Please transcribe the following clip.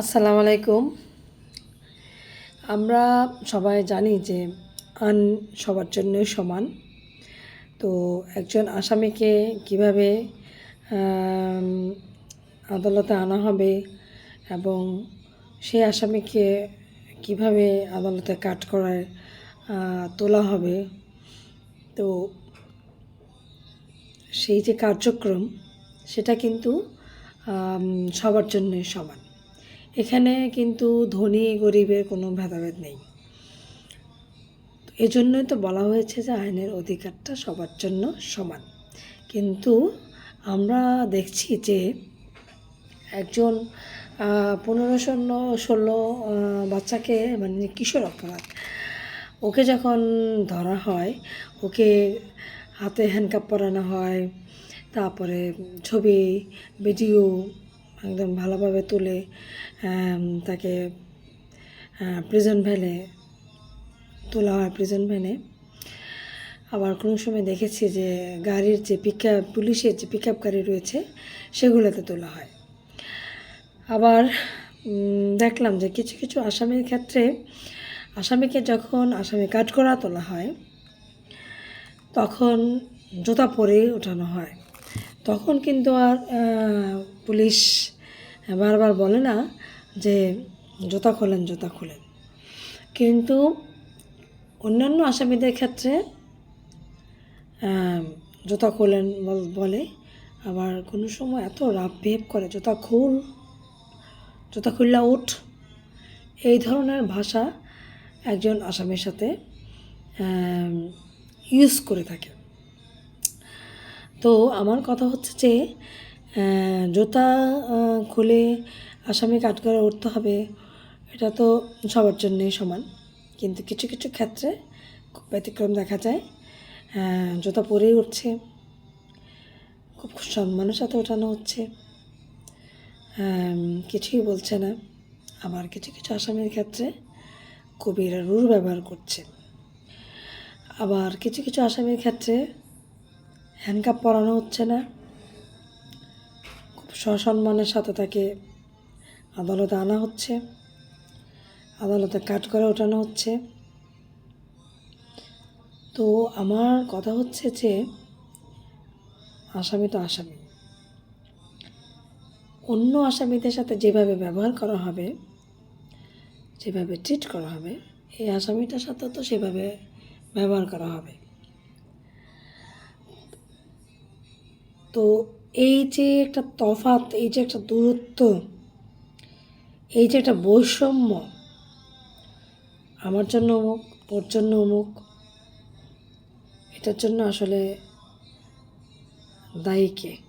আসসালামু আলাইকুম। আমরা সবাই জানি যে আন সবার জন্যই সমান। তো একজন আসামিকে কীভাবে আদালতে আনা হবে এবং সেই আসামিকে কীভাবে আদালতে কাট করায় তোলা হবে, তো সেই যে কার্যক্রম, সেটা কিন্তু সবার জন্যই সমান। এখানে কিন্তু ধনী, গরিবের কোনো ভেদাভেদ নেই। এজন্যই তো বলা হয়েছে যে আইনের অধিকারটা সবার জন্য সমান। কিন্তু আমরা দেখছি যে একজন পনেরো ষোলো ষোলো বাচ্চাকে মানে কিশোর অপরাধ, ওকে যখন ধরা হয়, ওকে হাতে হ্যান্ডকাপ পরানো হয়, তারপরে ছবি ভিডিও একদম ভালোভাবে তুলে তাকে প্রিজন ভ্যানে তোলা হয় প্রিজন ভ্যানে আবার কোনো সময় দেখেছি যে গাড়ির যে পিক পুলিশের যে পিক গাড়ি রয়েছে, সেগুলোতে তোলা হয়। আবার দেখলাম যে কিছু কিছু আসামির ক্ষেত্রে, আসামিকে যখন আসামি করা তোলা হয়, তখন জুতা পরেই ওঠানো হয়। তখন কিন্তু আর পুলিশ বারবার বলে না যে জুতা খোলেন জুতা খোলেন। কিন্তু অন্যান্য আসামিদের ক্ষেত্রে জুতা খোলেন বল- আবার কোনো সময় এত রাফ বিহেভ করে, জুতা খুল, জুতা খুললা উঠ। এই ধরনের ভাষা একজন আসামির সাথে ইউজ করে থাকে। তো আমার কথা হচ্ছে যে জুতা খুলে, আসামি কাট করে উঠতে হবে। এটা তো সবার জন্যই সমান। কিন্তু কিছু কিছু ক্ষেত্রে খুব ব্যতিক্রম দেখা যায়। জুতা পরেই উঠছে। খুব সম্মানের সাথে ওঠানো হচ্ছে। কিছুই বলছে না। আবার কিছু কিছু আসামির ক্ষেত্রে কবিরা রুর ব্যবহার করছে। আবার কিছু কিছু আসামির ক্ষেত্রে হ্যান্ডকাপ পরানো হচ্ছে না। সসম্মানের সাথে তাকে আদালতে আনা হচ্ছে। আদালতে কাট করে ওঠানো হচ্ছে। তো আমার কথা হচ্ছে যে, আসামি তো আসামি। অন্য আসামিদের সাথে যেভাবে ব্যবহার করা হবে, যেভাবে ট্রিট করা হবে, এই আসামিটার সাথে তো সেভাবে ব্যবহার করা হবে। তো এই যে একটা তফাৎ, এই যে একটা দূরত্ব, এই যে একটা বৈষম্য, আমার জন্য অমুক তোর জন্য অমুক এটার জন্য আসলে দায়ী কে?